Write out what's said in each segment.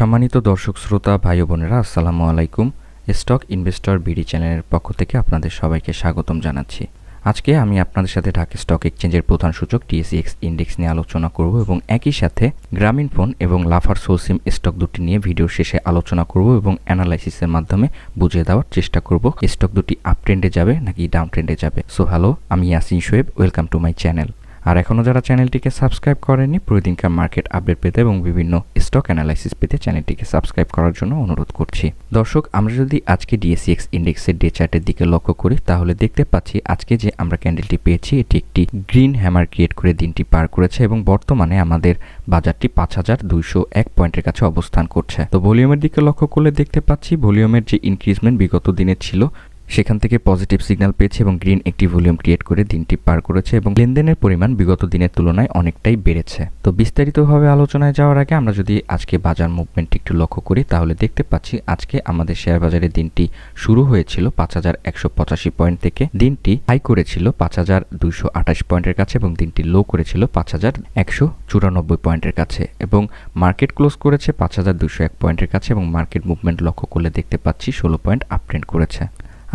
সম্মানিত দর্শক, শ্রোতা, ভাই বোনেরা, আসসালামু আলাইকুম। স্টক ইনভেস্টর বিডি চ্যানেলের পক্ষ থেকে আপনাদের সবাইকে স্বাগতম জানাচ্ছি। আজকে আমি আপনাদের সাথে ঢাকা স্টক এক্সচেঞ্জের প্রধান সূচক টিএসিএক্স ইন্ডেক্স নিয়ে আলোচনা করব এবং একই সাথে গ্রামীণ ফোন এবং লাফার সোলসিম স্টক দুটি নিয়ে ভিডিও শেষে আলোচনা করব এবং অ্যানালাইসিসের মাধ্যমে বুঝিয়ে দেওয়ার চেষ্টা করব, স্টক দুটি আপ ট্রেন্ডে যাবে নাকি ডাউন ট্রেন্ডে যাবে। সো, হ্যালো, আমি Yasin Shoaib, welcome to my channel. আর এখনও যারা চ্যানেলটিকে সাবস্ক্রাইব করেনি প্রতিদিনকার মার্কেট আপডেট পেতে এবং বিভিন্ন স্টক অ্যানালাইসিস পেতে চ্যানেলটিকে সাবস্ক্রাইব করার জন্য অনুরোধ করছি। দর্শক, আমরা যদি আজকে ডিএসিএক্স ইন্ডেক্সের ডে চার্টের দিকে লক্ষ্য করি, তাহলে দেখতে পাচ্ছি আজকে যে আমরা ক্যান্ডেলটি পেয়েছি, এটি একটি গ্রিন হ্যামার ক্রিয়েট করে দিনটি পার করেছে এবং বর্তমানে আমাদের বাজারটি পাঁচ হাজার দুইশো এক পয়েন্টের কাছে অবস্থান করছে। তো ভলিউমের দিকে লক্ষ্য করলে দেখতে পাচ্ছি ভলিউমের যে ইনক্রিজমেন্ট বিগত দিনে ছিল সেখান থেকে পজিটিভ সিগন্যাল পেয়েছে এবং গ্রিন একটি ভলিউম ক্রিয়েট করে দিনটি পার করেছে এবং লেনদেনের পরিমাণ বিগত দিনের তুলনায় অনেকটাই বেড়েছে। তো বিস্তারিতভাবে আলোচনায় যাওয়ার আগে আমরা যদি আজকে বাজার মুভমেন্ট একটু লক্ষ্য করি, তাহলে দেখতে পাচ্ছি আজকে আমাদের শেয়ার বাজারে দিনটি শুরু হয়েছিল পাঁচ হাজার একশো পঁচাশি পয়েন্ট থেকে দিনটি হাই করেছিল পাঁচ হাজার আঠাশ পয়েন্টের কাছে এবং দিনটি লো করেছিল পাঁচ হাজার একশো চুরানব্বই পয়েন্টের কাছে এবং মার্কেট ক্লোজ করেছে পাঁচ হাজার দুইশো এক পয়েন্টের কাছে এবং মার্কেট মুভমেন্ট লক্ষ্য করলে দেখতে পাচ্ছি ষোলো পয়েন্ট আপ ট্রেন্ড করেছে।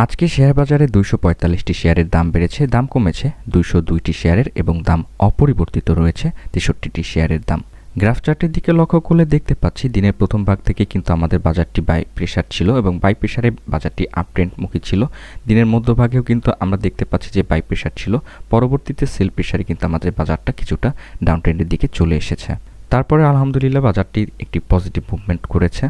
আজকে শেয়ার বাজারে দুইশো পঁয়তাল্লিশটি শেয়ারের দাম বেড়েছে, দাম কমেছে দুইশো দুইটি শেয়ারের এবং দাম অপরিবর্তিত রয়েছে তেষট্টিটি শেয়ারের দাম। গ্রাফ চার্টের দিকে লক্ষ্য করলে দেখতে পাচ্ছি দিনের প্রথম ভাগ থেকে কিন্তু আমাদের বাজারটি বাই প্রেশার ছিল এবং বাই প্রেশারে বাজারটি আপ ট্রেন্ডমুখী ছিল। দিনের মধ্যভাগেও কিন্তু আমরা দেখতে পাচ্ছি যে বাই প্রেশার ছিল, পরবর্তীতে সেল প্রেশারে কিন্তু আমাদের বাজারটা কিছুটা ডাউন ট্রেন্ডের দিকে চলে এসেছে। তারপরে আলহামদুলিল্লাহ বাজারটি একটি পজিটিভ মুভমেন্ট করেছে।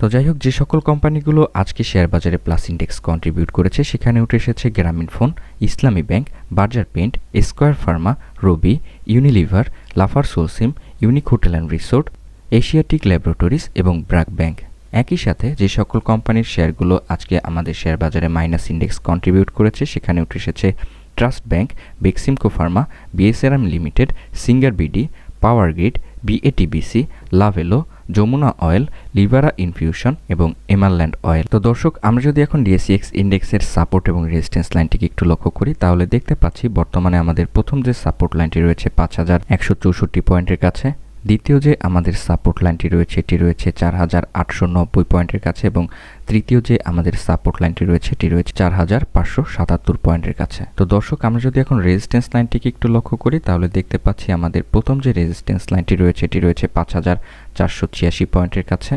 তো যাই হোক, যে সকল কোম্পানিগুলো আজকে শেয়ার বাজারে প্লাস ইন্ডেক্স কন্ট্রিবিউট করেছে, সেখানে উঠে এসেছে Grameen phone, Islami bank, Berger paint, Square pharma, Robi, Unilever, Lafarge Holcim Unique hotel and resort, Asiatic laboratories এবং ব্র্যাক ব্যাংক। একই সাথে যে সকল কোম্পানির শেয়ারগুলো আজকে আমাদের শেয়ার বাজারে মাইনাস ইন্ডেক্স কন্ট্রিবিউট করেছে, সেখানে উঠে এসেছে Trust bank, Beximco pharma, BSRM limited, Singer BD power grid BATBC, Lovello Jamuna oil, লিভারা infusion এবং এমারল্যান্ড অয়েল। তো দর্শক, আমরা যদি এখন ডিএসিএক্স ইন্ডেক্সের সাপোর্ট এবং রেজিস্ট্যান্স লাইনটিকে একটু লক্ষ্য করি, তাহলে দেখতে পাচ্ছি বর্তমানে আমাদের প্রথম যে সাপোর্ট লাইনটি রয়েছে পাঁচ হাজার একশো চৌষট্টি পয়েন্টের কাছে। দ্বিতীয় যে আমাদের সাপোর্ট লাইনটি রয়েছে, এটি রয়েছে চার হাজার আটশো নব্বই পয়েন্টের কাছে এবং তৃতীয় যে আমাদের সাপোর্ট লাইনটি রয়েছে, এটি রয়েছে চার হাজার পাঁচশো সাতাত্তর পয়েন্টের কাছে। তো দর্শক, আমরা যদি এখন রেজিস্ট্যান্স লাইনটিকে একটু লক্ষ্য করি, তাহলে দেখতে পাচ্ছি আমাদের প্রথম যে রেজিস্ট্যান্স লাইনটি রয়েছে, এটি রয়েছে পাঁচ হাজার চারশো ছিয়াশি পয়েন্টের কাছে।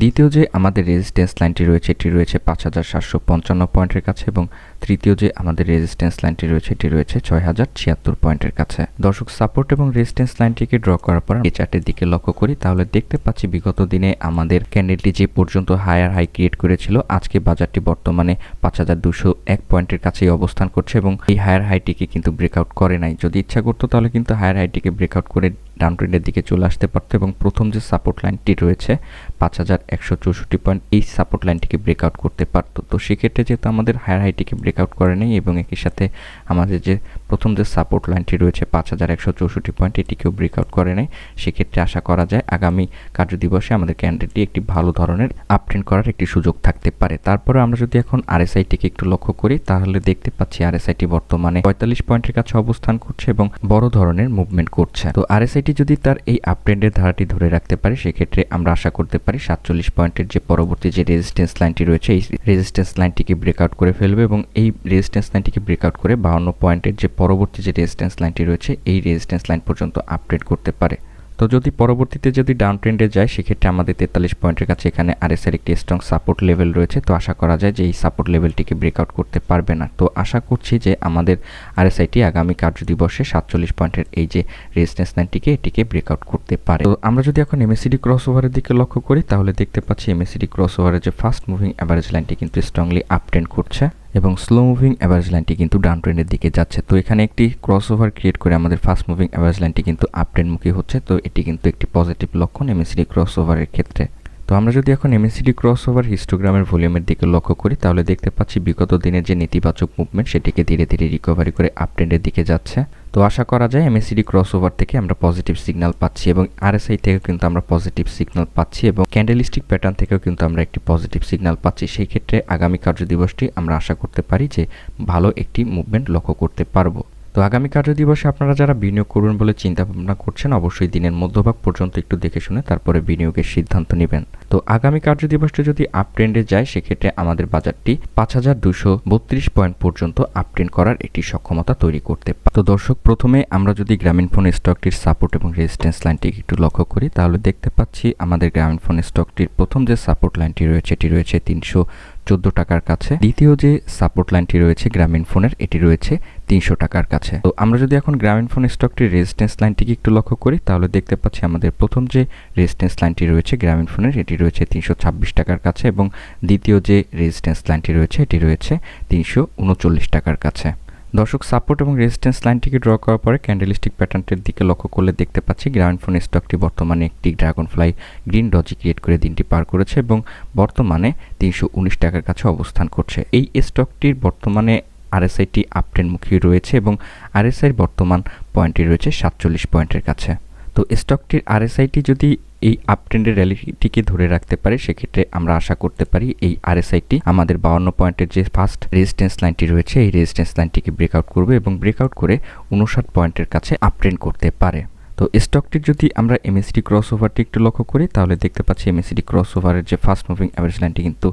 দ্বিতীয় যে আমাদের রেজিস্ট্যান্স লাইনটি রয়েছে, এটি রয়েছে পাঁচ হাজার সাতশো পঞ্চান্ন পয়েন্টের কাছে এবং তৃতীয় যে আমাদের রেজিস্ট্যান্স লাইনটি রয়েছে, এটি রয়েছে ছয় হাজার ছিয়াত্তর পয়েন্টের কাছে। দর্শক সাপোর্ট এবং রেজিস্ট্যান্স লাইনটিকে ড্র করার পর এই চার্টের দিকে লক্ষ্য করি, তাহলে দেখতে পাচ্ছি বিগত দিনে আমাদের ক্যান্ডেলটি যে পর্যন্ত হায়ার হাই ক্রিয়েট করেছিল, আজকে বাজারটি বর্তমানে পাঁচ হাজার দুশো এক পয়েন্টের কাছেই অবস্থান করছে এবং এই হায়ার হাইটিকে কিন্তু ব্রেকআউট করে নাই। যদি ইচ্ছা করতো তাহলে কিন্তু হায়ার হাইটিকে ব্রেকআউট করে ডাউন ট্রেন্ডের দিকে চলে আসতে পারতো এবং প্রথম যে সাপোর্ট লাইনটি রয়েছে, পাঁচ হাজার একশো চৌষট্টি পয়েন্ট এই সাপোর্ট লাইনটিকে ব্রেকআউট করতে পারতো। তো সেক্ষেত্রে যেহেতু আমাদের হায়ার হাইটিকে ব্রেকআউট করে নেই এবং একই সাথে আমাদের যে প্রথম যে সাপোর্ট লাইনটি রয়েছে, পাঁচ হাজার একশো চৌষট্টি পয়েন্ট এটিকেও ব্রেকআউট করে নেই। সেক্ষেত্রে আশা করা যায় আগামী কার্যদিবসে আমাদের ক্যান্ডেলটি একটি ভালো ধরনের আপট্রেন্ড করার একটি সুযোগ থাকতে পারে। তারপরে আমরা যদি এখন আরএসআইটিকে একটু লক্ষ্য করি, তাহলে দেখতে পাচ্ছি আরএসআইটি বর্তমানে পঁয়তাল্লিশ পয়েন্টের কাছে অবস্থান করছে এবং বড় ধরনের মুভমেন্ট করছে। তো আরএসআইটি যদি তার এই আপট্রেন্ডের ধারাটি ধরে রাখতে পারে, সেক্ষেত্রে আমরা আশা করতে পারি সাতচল্লিশ পয়েন্টের যে পরবর্তী যে রেজিস্ট্যান্স লাইনটি রয়েছে, এই রেজিস্ট্যান্স লাইনটিকে ব্রেকআউট করে ফেলবে এবং এই রেজিস্ট্যান্স লাইনটিকে ব্রেকআউট করে বাউন্ন পয়েন্টের যে পরবর্তী যে রেজিস্ট্যান্স লাইনটি রয়েছে, এই রেজিস্ট্যান্স লাইন পর্যন্ত আপডেট করতে পারে। তো যদি পরবর্তীতে যদি ডাউন ট্রেন্ডে যায়, সেক্ষেত্রে আমাদের তেতাল্লিশ পয়েন্টের কাছে এখানে আরএসআর একটি স্ট্রং সাপোর্ট লেভেল রয়েছে। তো আশা করা যায় যে এই সাপোর্ট লেভেলটিকে ব্রেকআউট করতে পারবে না। তো আশা করছি যে আমাদের আরএসআইটি আগামী কার্যদিবসে সাতচল্লিশ পয়েন্টের এই যে রেজিস্ট্যান্স লাইনটিকে এটিকে ব্রেকআউট করতে পারে। তো আমরা যদি এখন এমএসিডি ক্রস ওভারের দিকে লক্ষ্য করি, তাহলে দেখতে পাচ্ছি এমএসিডি ক্রস ওভারের যে ফাস্ট মুভিং অ্যাভারেজ লাইনটি কিন্তু স্ট্রংলি আপ ট্রেন্ড করছে। এবং স্লো মুভিং অ্যাভারেজ লাইনটি কিন্তু ডাউন ট্রেন্ডের দিকে যাচ্ছে। তো এখানে একটি ক্রস ওভার ক্রিয়েট করে আমাদের ফাস্ট মুভিং অ্যাভারেজ লাইনটি কিন্তু আপ ট্রেন্ডমুখী হচ্ছে। তো এটি কিন্তু একটি পজিটিভ লক্ষণ এমএসিডি ক্রস ওভারের ক্ষেত্রে। তো আমরা যদি এখন এমএসিডি ক্রস ওভার হিস্টোগ্রামের ভলিউমের দিকে লক্ষ্য করি, তাহলে দেখতে পাচ্ছি বিগত দিনের যে নেতিবাচক মুভমেন্ট সেটিকে ধীরে ধীরে রিকভারি করে আপ ট্রেন্ডের দিকে যাচ্ছে। তো আশা করা যায় এমএসিডি ক্রস ওভার থেকে আমরা পজিটিভ সিগন্যাল পাচ্ছি এবং আরএসআই থেকেও কিন্তু আমরা পজিটিভ সিগন্যাল পাচ্ছি এবং ক্যান্ডেলিস্টিক প্যাটার্ন থেকেও কিন্তু আমরা একটি পজিটিভ সিগন্যাল পাচ্ছি। সেই ক্ষেত্রে আগামী কার্যদিবসটি আমরা আশা করতে পারি যে ভালো একটি মুভমেন্ট লক্ষ্য করতে পারব। তো আগামী কার্য দিবসে আপনারা যারা বিনিয়োগ করবেন বলে চিন্তা ভাবনা করছেন, অবশ্যই দিনের মধ্যভাগ পর্যন্ত একটু দেখে শুনে তারপরে বিনিয়োগের সিদ্ধান্ত নেবেন। তো আগামী কার্য দিবসটি যদি আপ ট্রেন্ডে যায়, সেক্ষেত্রে আমাদের বাজারটি পাঁচ হাজার দুশো বত্রিশ পয়েন্ট পর্যন্ত আপ ট্রেন্ড করার একটি সক্ষমতা তৈরি করতে পারে তো দর্শক, প্রথমে আমরা যদি গ্রামীণ ফোন স্টকটির সাপোর্ট এবং রেজিস্ট্যান্স লাইনটিকে একটু লক্ষ্য করি, তাহলে দেখতে পাচ্ছি আমাদের গ্রামীণ ফোন স্টকটির প্রথম যে সাপোর্ট লাইনটি রয়েছে, এটি রয়েছে তিনশো চোদ্দ টাকার কাছে। দ্বিতীয় যে সাপোর্ট লাইনটি রয়েছে গ্রামীণ ফোনের, এটি রয়েছে তিনশো টাকার কাছে। তো আমরা যদি এখন গ্রামীণ ফোন স্টকটির রেজিস্ট্যান্স লাইনটিকে একটু লক্ষ্য করি, তাহলে দেখতে পাচ্ছি আমাদের প্রথম যে রেজিস্ট্যান্স লাইনটি রয়েছে গ্রামীণ ফোনের, এটি রয়েছে তিনশো ছাব্বিশ টাকার কাছে এবং দ্বিতীয় যে রেজিস্ট্যান্স লাইনটি রয়েছে, এটি রয়েছে তিনশো উনচল্লিশ টাকার কাছে। দর্শক সাপোর্ট এবং রেজিস্ট্যান্স লাইনটিকে ড্র করার পরে ক্যান্ডেলিস্টিক প্যাটার্নটির দিকে লক্ষ্য করলে দেখতে পাচ্ছি গ্রামীণ ফোন স্টকটি বর্তমানে একটি dragon fly green doji create করে দিনটি পার করেছে এবং বর্তমানে তিনশো উনিশ টাকার কাছে অবস্থান করছে। এই স্টকটির বর্তমানে আরএসআইটি আপট্রেনমুখী রয়েছে এবং আরএসআইর বর্তমান পয়েন্টটি রয়েছে সাতচল্লিশ পয়েন্টের কাছে। তো স্টকটির আরএসআইটি যদি এই আপট্রেন্ডের র্যালিটিকে ধরে রাখতে পারে, সেক্ষেত্রে আমরা আশা করতে পারি এই আরএসআইটি আমাদের বাউন্ন পয়েন্টের যে ফার্স্ট রেজিস্ট্যান্স লাইনটি রয়েছে, এই রেজিস্ট্যান্স লাইনটিকে ব্রেকআউট করবে এবং ব্রেকআউট করে উনষাট পয়েন্টের কাছে আপট্রেন্ড করতে পারে। তো স্টকটির যদি আমরা এমএসডি ক্রস ওভারটি একটু লক্ষ্য করি, তাহলে দেখতে পাচ্ছি এমএসডি ক্রস ওভারের যে ফাস্ট মুভিং অ্যাভারেজ লাইনটি কিন্তু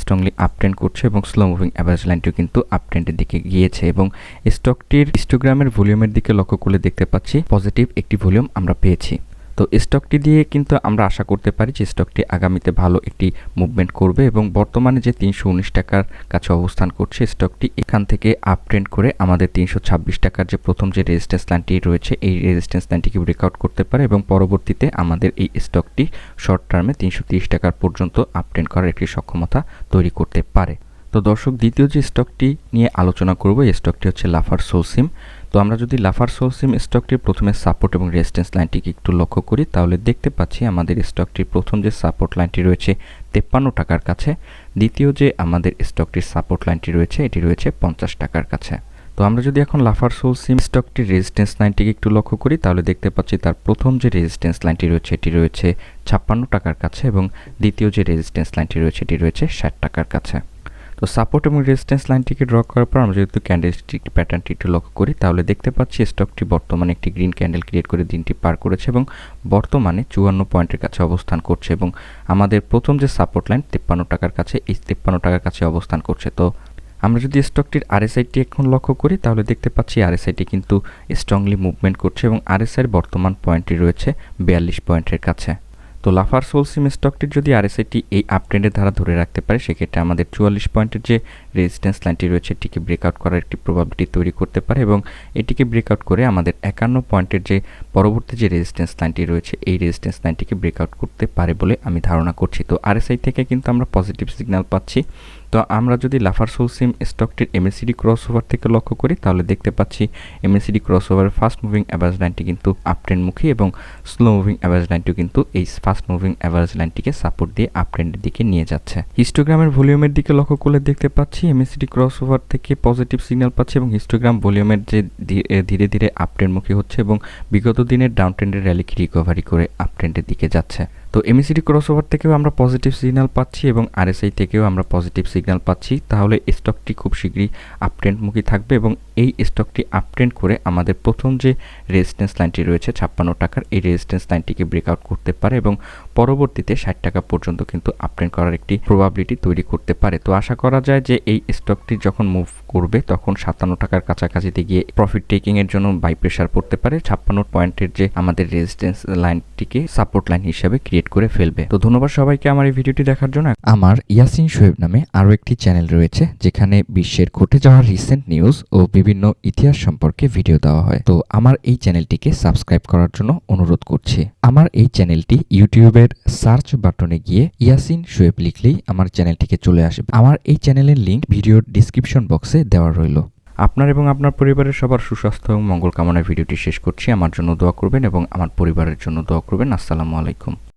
স্ট্রংলি আপট্রেন্ড করছে এবং স্লো মুভিং অ্যাভারেজ লাইনটিও কিন্তু আপট্রেন্ডের দিকে গিয়েছে এবং স্টকটির হিস্টোগ্রামের ভলিউমের দিকে লক্ষ্য করলে দেখতে পাচ্ছি পজিটিভ একটি ভলিউম আমরা পেয়েছি। তো স্টকটি দিয়ে কিন্তু আমরা আশা করতে পারি যে স্টকটি আগামীতে ভালো একটি মুভমেন্ট করবে এবং বর্তমানে যে তিনশো উনিশ টাকার কাছে অবস্থান করছে স্টকটি এখান থেকে আপ ট্রেন্ড করে আমাদের তিনশো ছাব্বিশ টাকার যে প্রথম যে রেজিস্ট্যান্স লাইনটি রয়েছে, এই রেজিস্ট্যান্স লাইনটিকে ব্রেকআউট করতে পারে এবং পরবর্তীতে আমাদের এই স্টকটি শর্ট টার্মে তিনশো টাকার পর্যন্ত আপ ট্রেন্ড করার একটি সক্ষমতা তৈরি করতে পারে। তো দর্শক, দ্বিতীয় যে স্টকটি নিয়ে আলোচনা করব, এই স্টকটি হচ্ছে লাফার সোলসিম তো আমরা যদি লাফার সোলসিম স্টকটির প্রথমে সাপোর্ট এবং রেজিস্ট্যান্স লাইনটিকে একটু লক্ষ্য করি, তাহলে দেখতে পাচ্ছি আমাদের স্টকটির প্রথম যে সাপোর্ট লাইনটি রয়েছে তেপ্পান্ন টাকার কাছে। দ্বিতীয় যে আমাদের স্টকটির সাপোর্ট লাইনটি রয়েছে, এটি রয়েছে পঞ্চাশ টাকার কাছে। তো আমরা যদি এখন লাফার সোল সিম স্টকটির রেজিস্ট্যান্স লাইনটিকে একটু লক্ষ্য করি, তাহলে দেখতে পাচ্ছি তার প্রথম যে রেজিস্ট্যান্স লাইনটি রয়েছে, এটি রয়েছে ছাপ্পান্ন টাকার কাছে এবং দ্বিতীয় যে রেজিস্ট্যান্স লাইনটি রয়েছে, এটি রয়েছে ষাট টাকার কাছে। তো সাপোর্ট এবং রেজিস্ট্যান্স লাইনটিকে ড্র করার পর আমরা যেহেতু ক্যান্ডেলস্টিক প্যাটার্নটি একটু লক্ষ্য করি, তাহলে দেখতে পাচ্ছি স্টকটি বর্তমানে একটি গ্রিন ক্যান্ডেল ক্রিয়েট করে দিনটি পার করেছে এবং বর্তমানে চুয়ান্ন পয়েন্টের কাছে অবস্থান করছে এবং আমাদের প্রথম যে সাপোর্ট লাইন তিপ্পান্ন টাকার কাছে, এই তিপ্পান্ন টাকার কাছে অবস্থান করছে। তো আমরা যদি স্টকটির আরএসআইটি এখন লক্ষ্য করি, তাহলে দেখতে পাচ্ছি আরএসআইটি কিন্তু স্ট্রংলি মুভমেন্ট করছে এবং আরএসআইয়ের বর্তমান পয়েন্টটি রয়েছে বিয়াল্লিশ পয়েন্টের কাছে। তো লাফার সোল সিম স্টকটির যদি আরএসআইটি এই আপট্রেন্ডের ধারা ধরে রাখতে পারে, সেক্ষেত্রে আমাদের চুয়াল্লিশ পয়েন্টের যে রেজিস্ট্যান্স লাইনটি রয়েছে, এটিকে ব্রেকআউট করার একটি প্রবাবিলিটি তৈরি করতে পারে এবং এটিকে ব্রেকআউট করে আমাদের একান্ন পয়েন্টের যে পরবর্তী যে রেজিস্ট্যান্স লাইনটি রয়েছে, এই রেজিস্ট্যান্স লাইনটিকে ব্রেকআউট করতে পারে বলে আমি ধারণা করছি। তো আরএসআই থেকে কিন্তু আমরা পজিটিভ সিগন্যাল পাচ্ছি। তো আমরা যদি লাফার সোলসিম স্টকটির এমএসিডি ক্রস ওভার থেকে লক্ষ্য করি, তাহলে দেখতে পাচ্ছি এমএসিডি ক্রস ওভারের ফাস্ট মুভিং অ্যাভারেজ লাইনটি কিন্তু আপট্রেন্ডমুখী এবং স্লো মুভিং অ্যাভারেজ লাইনটিও কিন্তু এই ফাস্ট মুভিং অ্যাভারেজ লাইনটিকে সাপোর্ট দিয়ে আপট্রেন্ডের দিকে নিয়ে যাচ্ছে। হিস্টোগ্রামের ভলিউমের দিকে লক্ষ্য করলে দেখতে পাচ্ছি এমএসিডি ক্রস ওভার থেকে পজিটিভ সিগন্যাল পাচ্ছি এবং হিস্টোগ্রাম ভলিউমের যে ধীরে ধীরে আপট্রেন্ডমুখী হচ্ছে এবং বিগত দিনের ডাউন ট্রেন্ডের র্যালিকে রিকভারি করে আপট্রেন্ডের দিকে যাচ্ছে। তো এমএসিডি ক্রসওভার থেকেও আমরা পজিটিভ সিগন্যাল পাচ্ছি এবং আরএসআই থেকেও আমরা পজিটিভ সিগন্যাল পাচ্ছি। তাহলে স্টকটি খুব শীঘ্রই আপট্রেন্ডমুখী থাকবে এবং এই স্টকটি আপট্রেন্ড করে আমাদের প্রথম যে রেজিস্ট্যান্স লাইনটি রয়েছে ছাপ্পান্ন টাকার, এই রেজিস্ট্যান্স লাইনটিকে ব্রেকআউট করতে পারে এবং পরবর্তীতে ষাট টাকা পর্যন্ত কিন্তু আপট্রেন্ড করার একটি প্রবাবিলিটি তৈরি করতে পারে। তো আশা করা যায় যে এই স্টকটি যখন মুভ করবে, তখন সাতান্ন টাকার কাছাকাছিতে গিয়ে প্রফিট টেকিংয়ের জন্য বাই প্রেশার পড়তে পারে। ছাপ্পান্ন পয়েন্টের যে আমাদের রেজিস্ট্যান্স লাইনটিকে সাপোর্ট লাইন হিসেবে ক্রিয়েট করে ফেলবে। তো ধন্যবাদ সবাইকে আমার এই ভিডিওটি দেখার জন্য। আমার ইয়াসিন শোয়েব নামে আরও একটি চ্যানেল রয়েছে, যেখানে বিশ্বের ঘটে যাওয়া রিসেন্ট নিউজ ও বিভিন্ন ইতিহাস সম্পর্কে ভিডিও দেওয়া হয়। তো আমার এই চ্যানেলটিকে সাবস্ক্রাইব করার জন্য অনুরোধ করছি। আমার এই চ্যানেলটি ইউটিউবের সার্চ বাটনে গিয়ে ইয়াসিন শোয়েব লিখলেই আমার চ্যানেলটিকে চলে আসবে। আমার এই চ্যানেলের লিঙ্ক ভিডিওর ডিসক্রিপশন বক্সে দেওয়া রইল। আপনার এবং আপনার পরিবারের সবার সুস্বাস্থ্য এবং মঙ্গল কামনায় ভিডিওটি শেষ করছি। আমার জন্য দোয়া করবেন এবং আমার পরিবারের জন্য দোয়া করবেন। আসসালামু আলাইকুম।